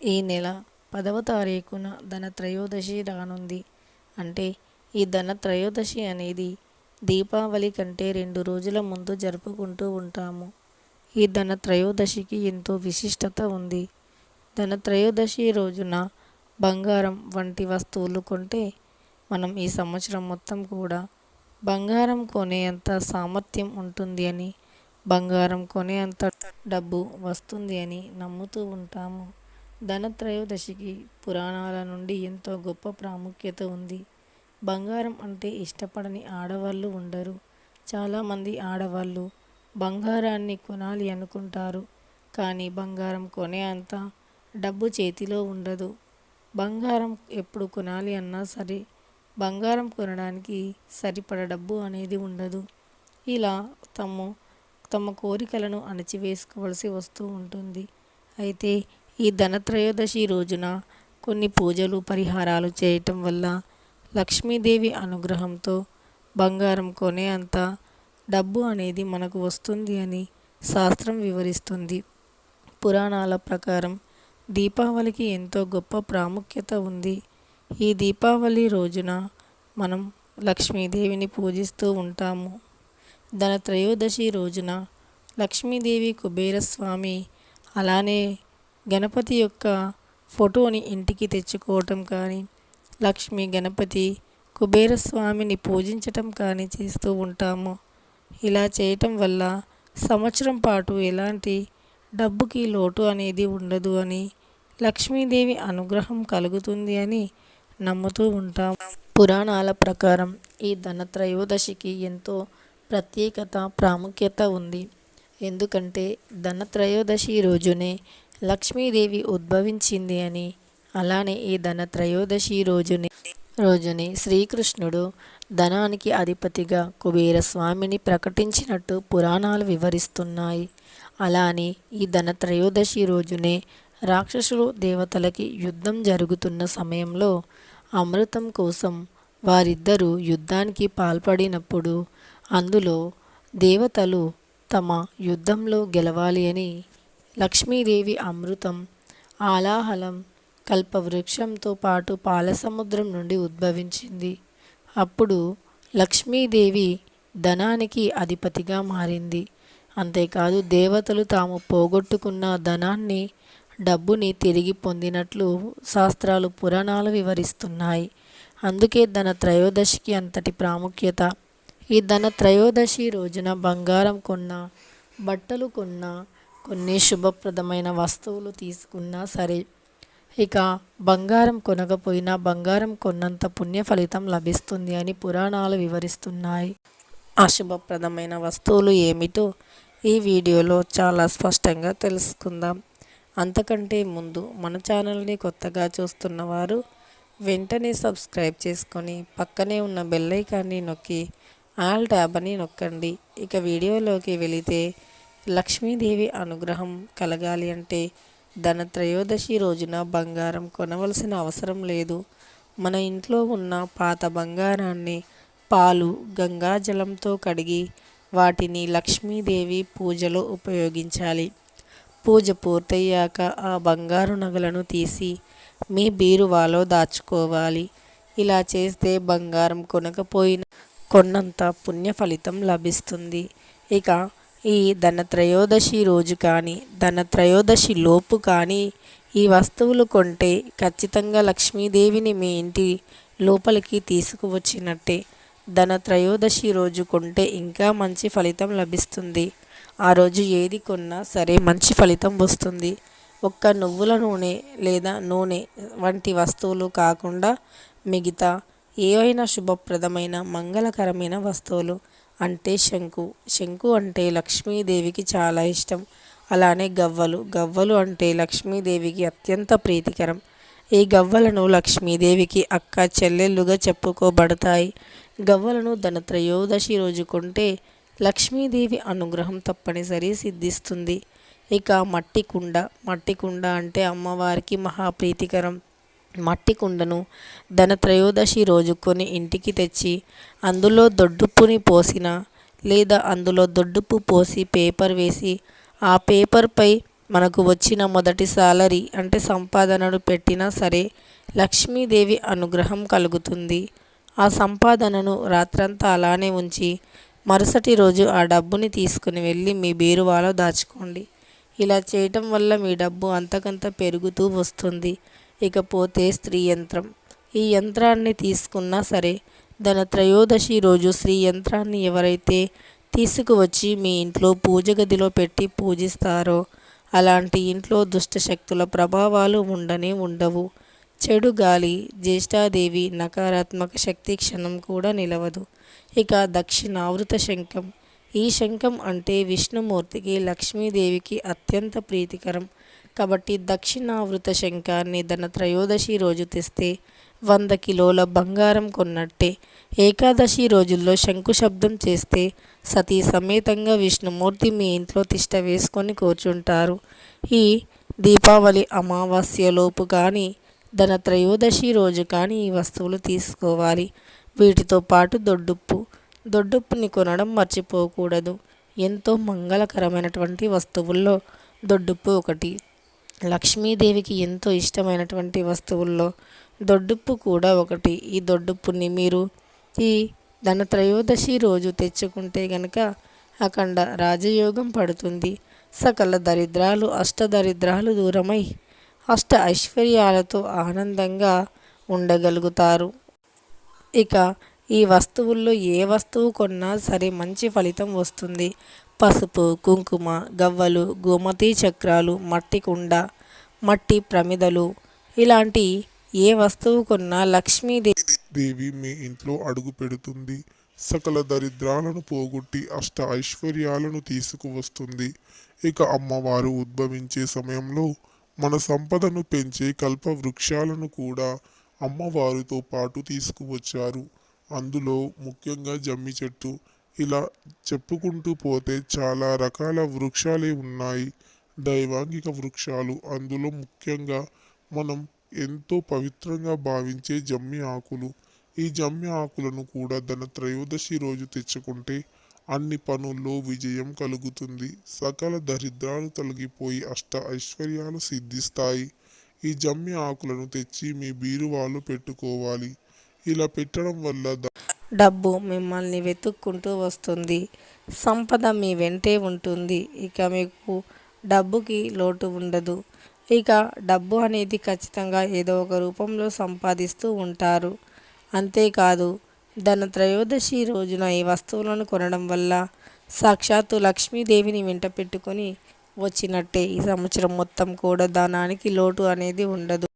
ఈ నెల పదవ తారీఖున ధనత్రయోదశి రానుంది. అంటే ఈ ధనత్రయోదశి అనేది దీపావళి కంటే రెండు రోజుల ముందు జరుపుకుంటూ ఉంటాము. ఈ ధనత్రయోదశికి ఎంతో విశిష్టత ఉంది. ధనత్రయోదశి రోజున బంగారం వంటి వస్తువులు కొంటే మనం ఈ సంవత్సరం మొత్తం కూడా బంగారం కొనే అంత సామర్థ్యం ఉంటుంది అని బంగారం కొనే అంత డబ్బు వస్తుంది అని నమ్ముతూ ఉంటాము. ధనత్రయోదశికి పురాణాల నుండి ఎంతో గొప్ప ప్రాముఖ్యత ఉంది. బంగారం అంటే ఇష్టపడని ఆడవాళ్ళు ఉండరు. చాలామంది ఆడవాళ్ళు బంగారాన్ని కొనాలి అనుకుంటారు. కానీ బంగారం కొనే అంత డబ్బు చేతిలో ఉండదు. బంగారం ఎప్పుడు కొనాలి అన్నా సరే బంగారం కొనడానికి సరిపడ డబ్బు అనేది ఉండదు. ఇలా తమ తమ కోరికలను అణచివేసుకోవలసి వస్తూ ఉంటుంది. అయితే ఈ ధనత్రయోదశి రోజున కొన్ని పూజలు పరిహారాలు చేయటం వల్ల లక్ష్మీదేవి అనుగ్రహంతో బంగారం కొనే అంత డబ్బు అనేది మనకు వస్తుంది అని శాస్త్రం వివరిస్తుంది. పురాణాల ప్రకారం దీపావళికి ఎంతో గొప్ప ప్రాముఖ్యత ఉంది. ఈ దీపావళి రోజున మనం లక్ష్మీదేవిని పూజిస్తూ ఉంటాము. ధన త్రయోదశి రోజున లక్ష్మీదేవి కుబేరస్వామి అలానే గణపతి యొక్క ఫోటోని ఇంటికి తెచ్చుకోవటం కానీ లక్ష్మీ గణపతి కుబేరస్వామిని పూజించటం కానీ చేస్తూ ఉంటాము. ఇలా చేయటం వల్ల సంవత్సరం పాటు ఎలాంటి డబ్బుకి లోటు అనేది ఉండదు అని లక్ష్మీదేవి అనుగ్రహం కలుగుతుంది అని నమ్ముతూ ఉంటాం పురాణాల ప్రకారం ఈ ధనత్రయోదశికి ఎంతో ప్రత్యేకత ప్రాముఖ్యత ఉంది. ఎందుకంటే ధనత్రయోదశి రోజునే లక్ష్మీదేవి ఉద్భవించింది అని. అలానే ఈ ధన త్రయోదశి రోజుని రోజుని శ్రీకృష్ణుడు ధనానికి అధిపతిగా కుబేరస్వామిని ప్రకటించినట్టు పురాణాలు వివరిస్తున్నాయి. అలానే ఈ ధన త్రయోదశి రోజునే రాక్షసులు దేవతలకి యుద్ధం జరుగుతున్న సమయంలో అమృతం కోసం వారిద్దరూ యుద్ధానికి పాల్పడినప్పుడు అందులో దేవతలు తమ యుద్ధంలో గెలవాలి అని లక్ష్మీదేవి అమృతం ఆలాహలం కల్పవృక్షంతో పాటు పాలసముద్రం నుండి ఉద్భవించింది. అప్పుడు లక్ష్మీదేవి ధనానికి అధిపతిగా మారింది. అంతేకాదు దేవతలు తాము పోగొట్టుకున్న ధనాన్ని డబ్బుని తిరిగి పొందినట్లు శాస్త్రాలు పురాణాలు వివరిస్తున్నాయి. అందుకే ధన త్రయోదశికి అంతటి ప్రాముఖ్యత. ఈ ధన త్రయోదశి రోజున బంగారం కొన్న బట్టలు కొన్న కొన్ని శుభప్రదమైన వస్తువులు తీసుకున్నా సరే ఇక బంగారం కొనకపోయినా బంగారం కొన్నంత పుణ్య ఫలితం లభిస్తుంది అని పురాణాలు వివరిస్తున్నాయి. అశుభప్రదమైన వస్తువులు ఏమిటో ఈ వీడియోలో చాలా స్పష్టంగా తెలుసుకుందాం. అంతకంటే ముందు మన ఛానల్ని కొత్తగా చూస్తున్న వారు వెంటనే సబ్స్క్రైబ్ చేసుకొని పక్కనే ఉన్న బెల్లైకాన్ని నొక్కి ఆల్ ట్యాబ్ అని నొక్కండి. ఇక వీడియోలోకి వెళితే లక్ష్మీదేవి అనుగ్రహం కలగాలి అంటే ధనత్రయోదశి రోజున బంగారం కొనవలసిన అవసరం లేదు. మన ఇంట్లో ఉన్న పాత బంగారాన్ని పాలు గంగాజలంతో కడిగి వాటిని లక్ష్మీదేవి పూజలో ఉపయోగించాలి. పూజ పూర్తయ్యాక ఆ బంగారు నగలను తీసి మీ బీరువాలో దాచుకోవాలి. ఇలా చేస్తే బంగారం కొనకపోయిన కొన్నంత పుణ్య ఫలితం లభిస్తుంది. ఇక ఈ ధనత్రయోదశి రోజు కానీ ధనత్రయోదశి లోపు కానీ ఈ వస్తువులు కొంటే ఖచ్చితంగా లక్ష్మీదేవిని మీ ఇంటి లోపలికి తీసుకువచ్చినట్టే. ధనత్రయోదశి రోజు కొంటే ఇంకా మంచి ఫలితం లభిస్తుంది. ఆ రోజు ఏది కొన్నా సరే మంచి ఫలితం వస్తుంది. ఒక్క నువ్వుల నూనె లేదా నూనె వంటి వస్తువులు కాకుండా మిగతా ఏవైనా శుభప్రదమైన మంగళకరమైన వస్తువులు అంటే శంకు. శంకు అంటే లక్ష్మీదేవికి చాలా ఇష్టం. అలానే గవ్వలు. గవ్వలు అంటే లక్ష్మీదేవికి అత్యంత ప్రీతికరం. ఈ గవ్వలను లక్ష్మీదేవికి అక్క చెల్లెళ్ళుగా చెప్పుకోబడతాయి. గవ్వలను ధన త్రయోదశి రోజు కొంటే లక్ష్మీదేవి అనుగ్రహం తప్పనిసరి సిద్ధిస్తుంది. ఇక మట్టి కుండ. మట్టి కుండ అంటే అమ్మవారికి మహాప్రీతికరం మట్టి కుండను ధనత్రయోదశి రోజు కొని ఇంటికి తెచ్చి అందులో దొడ్డుప్పుని పోసిన లేదా అందులో దొడ్డుప్పు పోసి పేపర్ వేసి ఆ పేపర్పై మనకు వచ్చిన మొదటి సాలరీ అంటే సంపాదనను పెట్టినా సరే లక్ష్మీదేవి అనుగ్రహం కలుగుతుంది. ఆ సంపాదనను రాత్రంతా అలానే ఉంచి మరుసటి రోజు ఆ డబ్బుని తీసుకుని వెళ్ళి మీ బీరువాలో దాచుకోండి. ఇలా చేయటం వల్ల మీ డబ్బు అంతకంత పెరుగుతూ వస్తుంది. ఇకపోతే స్త్రీ యంత్రం ఈ యంత్రాన్ని తీసుకున్నా సరే ధన త్రయోదశి రోజు స్త్రీ యంత్రాన్ని ఎవరైతే తీసుకువచ్చి మీ ఇంట్లో పూజ గదిలో పెట్టి పూజిస్తారో అలాంటి ఇంట్లో దుష్టశక్తుల ప్రభావాలు ఉండనే ఉండవు. చెడు గాలి జ్యేష్ఠాదేవి నకారాత్మక శక్తి క్షణం కూడా నిలవదు. ఇక దక్షిణావృత శంఖం. ఈ శంఖం అంటే విష్ణుమూర్తికి లక్ష్మీదేవికి అత్యంత ప్రీతికరం. కాబట్టి దక్షిణావృత శంఖాన్ని ధన త్రయోదశి రోజు తెస్తే వంద కిలోల బంగారం కొన్నట్టే. ఏకాదశి రోజుల్లో శంకు శబ్దం చేస్తే సతీ సమేతంగా విష్ణుమూర్తి మీ ఇంట్లో తిష్ట వేసుకొని కూర్చుంటారు. ఈ దీపావళి అమావాస్యలోపు కానీ ధన త్రయోదశి రోజు కానీ ఈ వస్తువులు తీసుకోవాలి. వీటితో పాటు దొడ్డుప్పు. దొడ్డుప్పుని కొనడం మర్చిపోకూడదు. ఎంతో మంగళకరమైనటువంటి వస్తువుల్లో దొడ్డుప్పు ఒకటి లక్ష్మీదేవికి ఎంతో ఇష్టమైనటువంటి వస్తువుల్లో దొడ్డుప్పు కూడా ఒకటి. ఈ దొడ్డుప్పుని మీరు ఈ ధన త్రయోదశి రోజు తెచ్చుకుంటే గనక అఖండ రాజయోగం పడుతుంది. సకల దరిద్రాలు అష్టదరిద్రాలు దూరమై అష్ట ఐశ్వర్యాలతో ఆనందంగా ఉండగలుగుతారు. ఇక ఈ వస్తువుల్లో ఏ వస్తువు కొన్నా సరే మంచి ఫలితం వస్తుంది. పసుపు కుంకుమ గవ్వలు గోమతి చక్రాలు మట్టి కుండ మట్టి ప్రమిదలు ఇలాంటి ఏ వస్తువు కొన్నా లక్ష్మీదేవి దేవి మీ ఇంట్లో అడుగు పెడుతుంది. సకల దరిద్రాలను పోగొట్టి అష్ట ఐశ్వర్యాలను తీసుకువస్తుంది. ఇక అమ్మవారు ఉద్భవించే సమయంలో మన సంపదను పెంచే కల్ప వృక్షాలను కూడా అమ్మవారితో పాటు తీసుకువచ్చారు. అందులో ముఖ్యంగా జమ్మి చెట్టు ఇలా చెప్పుకుంటూ పోతే చాలా రకాల వృక్షాలే ఉన్నాయి. దైవాంగిక వృక్షాలు. అందులో ముఖ్యంగా మనం ఎంతో పవిత్రంగా భావించే జమ్మి ఆకులు. ఈ జమ్మి ఆకులను కూడా తన త్రయోదశి రోజు తెచ్చుకుంటే అన్ని పనుల్లో విజయం కలుగుతుంది. సకల దరిద్రాలు తొలగిపోయి అష్ట ఐశ్వర్యాలు సిద్ధిస్తాయి. ఈ జమ్మి ఆకులను తెచ్చి మీ బీరువాలో పెట్టుకోవాలి. ఇలా పెట్టడం వల్ల డబ్బు మిమ్మల్ని వెతుక్కుంటూ వస్తుంది. సంపద మీ వెంటే ఉంటుంది. ఇక మీకు డబ్బుకి లోటు ఉండదు. ఇక డబ్బు అనేది ఖచ్చితంగా ఏదో ఒక రూపంలో సంపాదిస్తూ ఉంటారు. అంతేకాదు ధన త్రయోదశి రోజున ఈ వస్తువులను కొనడం వల్ల సాక్షాత్తు లక్ష్మీదేవిని వెంట పెట్టుకొని వచ్చినట్టే ఈ సంవత్సరం మొత్తం కూడా ధనానికి లోటు అనేది ఉండదు.